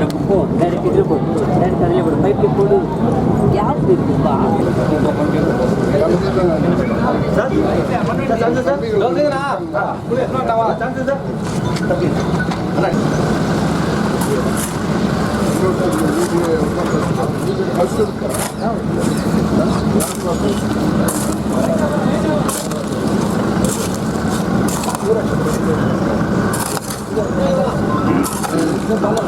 நம்ம போ டேரக்ட் இதில் போ டேரக்ட் அதில் போடு பைப்பில் போடு யார் இருக்குப்பா on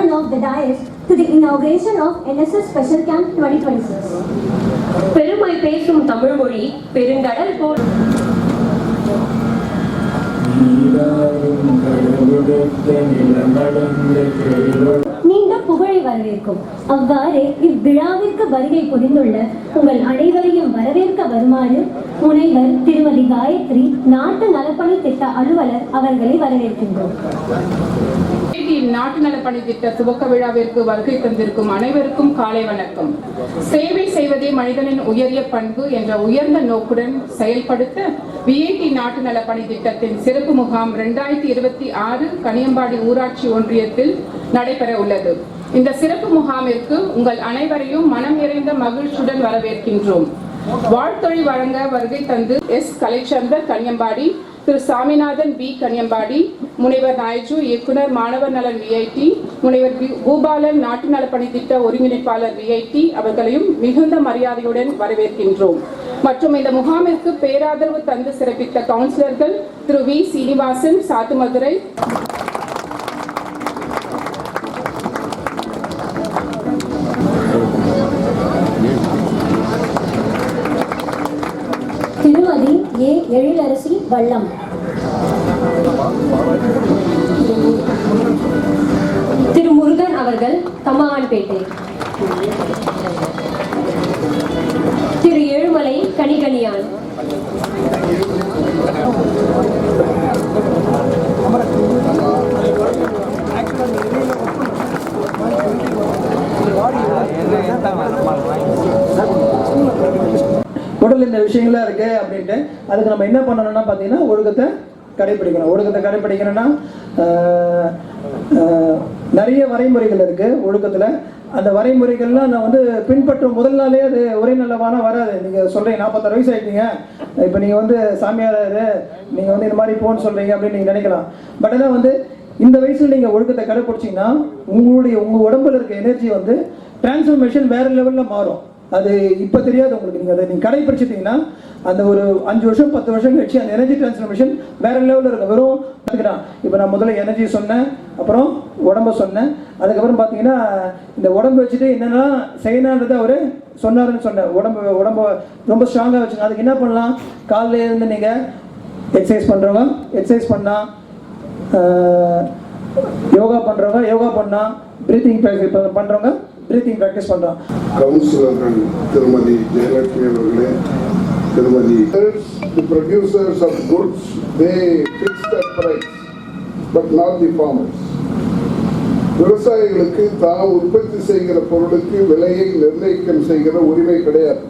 and off the dais to the inauguration of NSS Special Camp 2026. பெருமை பேசும் தமிழ் மொழி பெருங்கடல் போல். நீண்ட புகழை வரவேற்கும். அவ்வாறு இவ்விழாவிற்கு வருகை புரிந்துள்ள உங்கள் அனைவரையும் வரவேற்க வருமாறு முனைவர் திருமதி காயத்ரி நாட்டு நலப்பணி திட்ட அலுவலர் அவர்களை வரவேற்கின்றோம். நாட்டு நலப்பணி திட்ட துவக்க விழாவிற்கு வருகை தந்திருக்கும் அனைவருக்கும் காலை வணக்கம். சேவை செய்வதே மனிதனின் உயரிய பண்பு என்ற உயர்ந்த நோக்குடன் செயல்படுத்த விஐடி நாட்டு நலப்பணி திட்டத்தின் சிறப்பு முகாம் இரண்டாயிரத்தி இருபத்தி ஆறு கனியம்பாடி ஊராட்சி ஒன்றியத்தில் நடைபெற உள்ளது. இந்த சிறப்பு முகாமிற்கு உங்கள் அனைவரையும் மனம் நிறைந்த மகிழ்ச்சியுடன் வரவேற்கின்றோம். வாழ்த்தொழி வழங்க வருகை தந்து எஸ். கலைச்சந்தர் கனியம்பாடி திரு. சாமிநாதன் பி கனியம்பாடி முனைவர் நாயச்சு இயக்குனர் மாணவர் நலன் விஐடி முனைவர் பூபாலன் நாட்டு நலப்பணி திட்ட ஒருங்கிணைப்பாளர் விஐடி அவர்களையும் மிகுந்த மரியாதையுடன் வரவேற்கின்றோம். மற்றும் இந்த முகாமிற்கு பேராதரவு தந்து சிறப்பித்த கவுன்சிலர்கள் திரு வி சீனிவாசன் சாத்துமதுரை திருமதி ஏ. எழிலரசி வள்ளம். திரு முருகன் அவர்கள் தம்மாவான்பேட்டை திரு ஏழுமலை கனிகனியான் உடல் இந்த விஷயங்கள்லாம் இருக்கு அப்படின்ட்டு அதுக்கு நம்ம என்ன பண்ணணும்னா பார்த்தீங்கன்னா ஒழுக்கத்தை கடைபிடிக்கணும் ஒழுக்கத்தை கடைபிடிக்கணும்னா நிறைய வரைமுறைகள் இருக்கு ஒழுக்கத்தில். அந்த வரைமுறைகள்லாம் நான் வந்து பின்பற்றும் முதல் நாளே அது ஒரே நல்லவான வராது. நீங்கள் சொல்கிறீங்க நாற்பத்தாறு வயசு ஆயிட்டீங்க. இப்போ நீங்கள் வந்து சாமியார் நீங்கள் வந்து இந்த மாதிரி போன்னு சொல்கிறீங்க அப்படின்னு நீங்கள் நினைக்கலாம். பட் ஆனால் வந்து இந்த வயசுல நீங்கள் ஒழுக்கத்தை கடைப்பிடிச்சீங்கன்னா உங்களுடைய உங்கள் உடம்புல இருக்க எனர்ஜி வந்து டிரான்ஸ்ஃபர்மேஷன் வேற லெவலில் மாறும். அது இப்போ தெரியாது உங்களுக்கு. நீங்கள் அதை நீங்கள் கடைப்பிடிச்சிட்டிங்கன்னா அந்த ஒரு அஞ்சு வருஷம் பத்து வருஷம் கழிச்சு அந்த எனர்ஜி டிரான்ஸ்ஃபர்மேஷன் வேற லெவலில் இருக்கும் வெறும் பார்த்துக்கலாம் இப்போ நான் முதல்ல எனர்ஜி சொன்னேன் அப்புறம் உடம்ப சொன்னேன். அதுக்கப்புறம் பார்த்தீங்கன்னா இந்த உடம்பு வச்சுட்டு என்னென்னா செய்யணான்றதை அவர் சொன்னாருன்னு சொன்னேன். உடம்பு உடம்பு ரொம்ப ஸ்ட்ராங்காக வச்சுங்க அதுக்கு என்ன பண்ணலாம்? காலையில இருந்து நீங்கள் எக்ஸசைஸ் பண்ணுறவங்க எக்ஸசைஸ் பண்ணால் யோகா பண்ணுறவங்க யோகா பண்ணால் ப்ரீத்திங் ப்ராக்டிஸ் பண்ணுறவங்க பிரீத்திங் ப்ராக்டிஸ் பண்ணுறோம் கவுன்சிலர்கள் திருமதி ஜெயலட்சுமி அவர்களே திருமதி the producers of goods they fix the price but not the விவசாயிகளுக்கு தாம் உற்பத்தி செய்கிற பொருளுக்கு விலையை நிர்ணயிக்கம் செய்கிற உரிமை கிடையாது.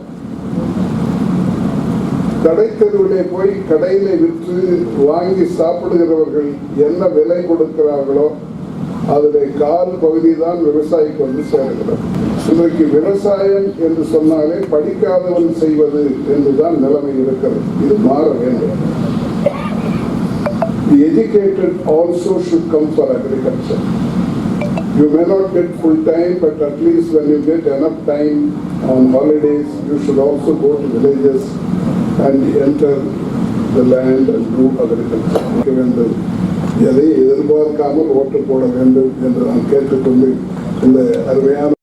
கடைத்தெருவிலே போய் கடையில விற்று வாங்கி சாப்பிடுகிறவர்கள் என்ன விலை கொடுக்கிறார்களோ அதில் கால் பகுதி தான் விவசாயிக்கு வந்து சேருகிறது இன்றைக்கு விவசாயம் என்று சொன்னாலே படிக்காதவன் செய்வது என்றுதான் நிலைமை இருக்கிறது இது மாற வேண்டும் The educated also should come for agriculture. You may not get full time, but at least when you get enough time on holidays, you should also go to villages and enter the land and do agriculture. Given the எதை எதிர்பார்க்காமல் ஓட்டு போட வேண்டும் என்று நான் கேட்டுக்கொண்டு இந்த அருமையான